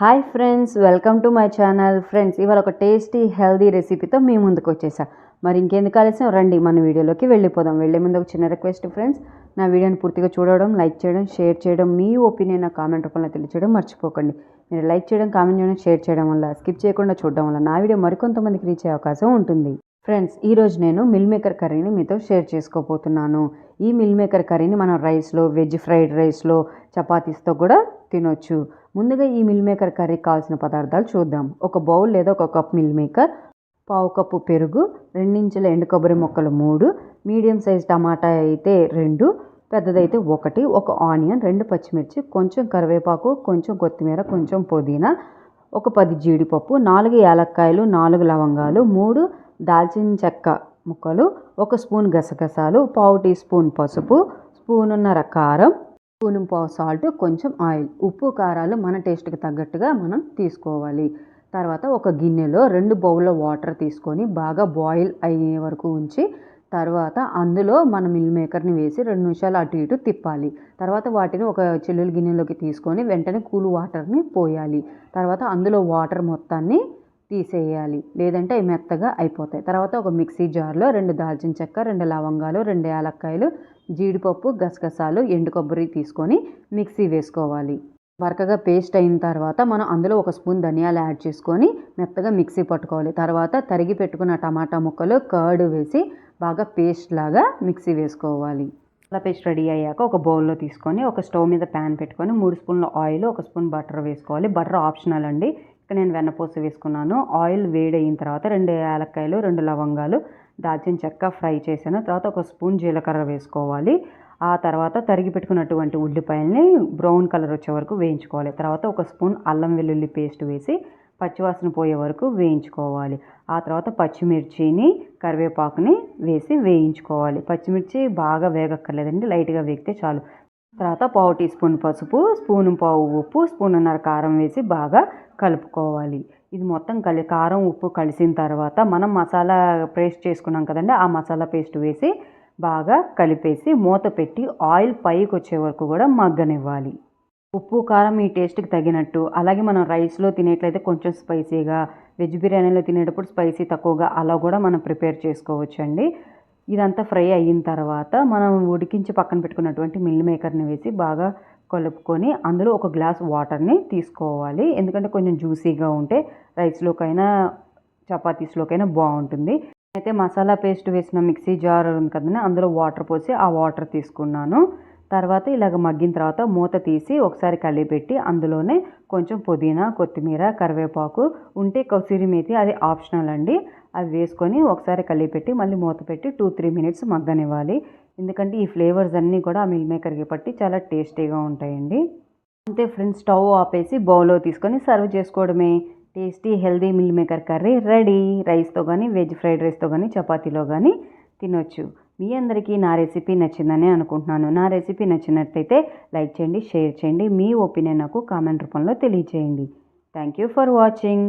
Hi friends welcome to my channel. Friends ఇవాళ ఒక tasty healthy రెసిపీతో మీ ముందుకు వచ్చేసా. మరి ఇంకెందుకు ఆలస్యం? రండి మన వీడియోలోకి వెళ్ళిపోదాం. వెళ్ళే ముందు ఒక చిన్న రిక్వెస్ట్ ఫ్రెండ్స్ నా వీడియోని పూర్తిగా చూడడం లైక్ చేయడం షేర్ చేయడం మీ ఒపీనియన్ నా కామెంట్ రూపంలో తెలియచేయడం మర్చిపోకండి. మీరు లైక్ చేయడం కామెంట్ చేయడం షేర్ చేయడం వల్ల స్కిప్ చేయకుండా చూడడం వల్ల నా వీడియో మరికొంతమందికి రీచ్ అయ్యే అవకాశం ఉంటుంది. ఫ్రెండ్స్ ఈరోజు నేను మిల్ మేకర్ కర్రీని మీతో షేర్ చేసుకోబోతున్నాను. ఈ మిల్ మేకర్ కర్రీని మనం రైస్లో వెజ్ ఫ్రైడ్ రైస్లో చపాతీస్తో కూడా తినొచ్చు. ముందుగా ఈ మిల్ మేకర్ కర్రీకి కావాల్సిన పదార్థాలు చూద్దాం. ఒక బౌల్ లేదా ఒక కప్ మిల్ మేకర్ పావు కప్పు పెరుగు రెండించుల ఎండు కొబ్బరి మొక్కలు మూడు మీడియం సైజ్ టమాటా అయితే రెండు పెద్దదైతే ఒకటి ఒక ఆనియన్ రెండు పచ్చిమిర్చి కొంచెం కరివేపాకు కొంచెం కొత్తిమీర కొంచెం పుదీనా ఒక పది జీడిపప్పు నాలుగు యాలక్కాయలు నాలుగు లవంగాలు మూడు దాల్చిన చెక్క ముక్కలు ఒక స్పూన్ గసగసాలు పావు టీ స్పూన్ పసుపు స్పూనున్నర కారం స్పూన్ పావు సాల్ట్ కొంచెం ఆయిల్. ఉప్పు కారాలు మన టేస్ట్కి తగ్గట్టుగా మనం తీసుకోవాలి. తర్వాత ఒక గిన్నెలో రెండు బౌల్లో వాటర్ తీసుకొని బాగా బాయిల్ అయ్యే వరకు ఉంచి తర్వాత అందులో మన మిల్ మేకర్ని వేసి రెండు నిమిషాలు అటు ఇటు తిప్పాలి. తర్వాత వాటిని ఒక చెల్లెలు గిన్నెలోకి తీసుకొని వెంటనే కూల్ వాటర్ని పోయాలి. తర్వాత అందులో వాటర్ మొత్తాన్ని తీసేయాలి. లేదంటే అవి మెత్తగా అయిపోతాయి. తర్వాత ఒక మిక్సీ జార్లో రెండు దాల్చిన చెక్క రెండు లవంగాలు రెండు యాలక్కాయలు జీడిపప్పు గసగసాలు ఎండు కొబ్బరి తీసుకొని మిక్సీ వేసుకోవాలి. వరకగా పేస్ట్ అయిన తర్వాత మనం అందులో ఒక స్పూన్ ధనియాలు యాడ్ చేసుకొని మెత్తగా మిక్సీ పట్టుకోవాలి. తర్వాత తరిగి పెట్టుకున్న టమాటా ముక్కలు కర్డ్ వేసి బాగా పేస్ట్ లాగా మిక్సీ వేసుకోవాలి. అలా పేస్ట్ రెడీ అయ్యాక ఒక బౌల్లో తీసుకొని ఒక స్టవ్ మీద ప్యాన్ పెట్టుకొని మూడు స్పూన్ల ఆయిల్ ఒక స్పూన్ బటర్ వేసుకోవాలి. బటర్ ఆప్షనల్ అండి. ఇక్కడ నేను వెన్నపూస వేసుకున్నాను. ఆయిల్ వేడి అయిన తర్వాత రెండు యాలక్కాయలు రెండు లవంగాలు దాల్చిన చెక్క ఫ్రై చేశాను. తర్వాత ఒక స్పూన్ జీలకర్ర వేసుకోవాలి. ఆ తర్వాత తరిగి పెట్టుకున్నటువంటి ఉల్లిపాయల్ని బ్రౌన్ కలర్ వచ్చే వరకు వేయించుకోవాలి. తర్వాత ఒక స్పూన్ అల్లం వెల్లుల్లి పేస్ట్ వేసి పచ్చివాసన పోయే వరకు వేయించుకోవాలి. ఆ తర్వాత పచ్చిమిర్చిని కరివేపాకుని వేసి వేయించుకోవాలి. పచ్చిమిర్చి బాగా వేగక్కర్లేదండి లైట్గా వేగితే చాలు. తర్వాత పావు టీ స్పూన్ పసుపు స్పూన్ పావు ఉప్పు స్పూన్నర కారం వేసి బాగా కలుపుకోవాలి. ఇది మొత్తం కలి కారం ఉప్పు కలిసిన తర్వాత మనం మసాలా పేస్ట్ చేసుకున్నాం కదండి ఆ మసాలా పేస్ట్ వేసి బాగా కలిపేసి మూత పెట్టి ఆయిల్ పైకి వచ్చే వరకు కూడా మగ్గనివ్వాలి. ఉప్పు కారం ఈ టేస్ట్కి తగినట్టు అలాగే మనం రైస్లో తినేట్లయితే కొంచెం స్పైసీగా వెజ్ బిర్యానీలో తినేటప్పుడు స్పైసీ తక్కువగా అలా కూడా మనం ప్రిపేర్ చేసుకోవచ్చు అండి ఇదంతా ఫ్రై అయిన తర్వాత మనం ఉడికించి పక్కన పెట్టుకున్నటువంటి మిల్ మేకర్ని వేసి బాగా కలుపుకొని అందులో ఒక గ్లాస్ వాటర్ని తీసుకోవాలి. ఎందుకంటే కొంచెం జ్యూసీగా ఉంటే రైస్లోకైనా చపాతీస్లోకైనా బాగుంటుంది. అయితే మసాలా పేస్ట్ వేసిన మిక్సీ జార్ ఉంది కదండి అందులో వాటర్ పోసి ఆ వాటర్ తీసుకున్నాను. తర్వాత ఇలాగ మగ్గిన తర్వాత మూత తీసి ఒకసారి కలిపెట్టి అందులోనే కొంచెం పుదీనా కొత్తిమీర కరివేపాకు ఉంటే కసూరి మేతి అది ఆప్షనల్ అండి. అది వేసుకొని ఒకసారి కలిపెట్టి మళ్ళీ మూత పెట్టి టూ త్రీ మినిట్స్ మగ్గనివ్వాలి. ఎందుకంటే ఈ ఫ్లేవర్స్ అన్నీ కూడా ఆ మిల్ మేకర్కి పట్టి చాలా టేస్టీగా ఉంటాయండి. అంతే ఫ్రెండ్స్ స్టవ్ ఆపేసి బౌల్లో తీసుకొని సర్వ్ చేసుకోవడమే. Tasty healthy meal maker curry ready. రైస్తో కానీ వెజ్ ఫ్రైడ్ రైస్తో కానీ చపాతీలో కానీ తినొచ్చు. మీ అందరికీ నా రెసిపీ నచ్చిందని అనుకుంటున్నాను. నా రెసిపీ నచ్చినట్లయితే లైక్ చేయండి షేర్ చేయండి. మీ ఒపీనియన్ నాకు కామెంట్ రూపంలో తెలియచేయండి థ్యాంక్ యూ ఫర్ వాచింగ్.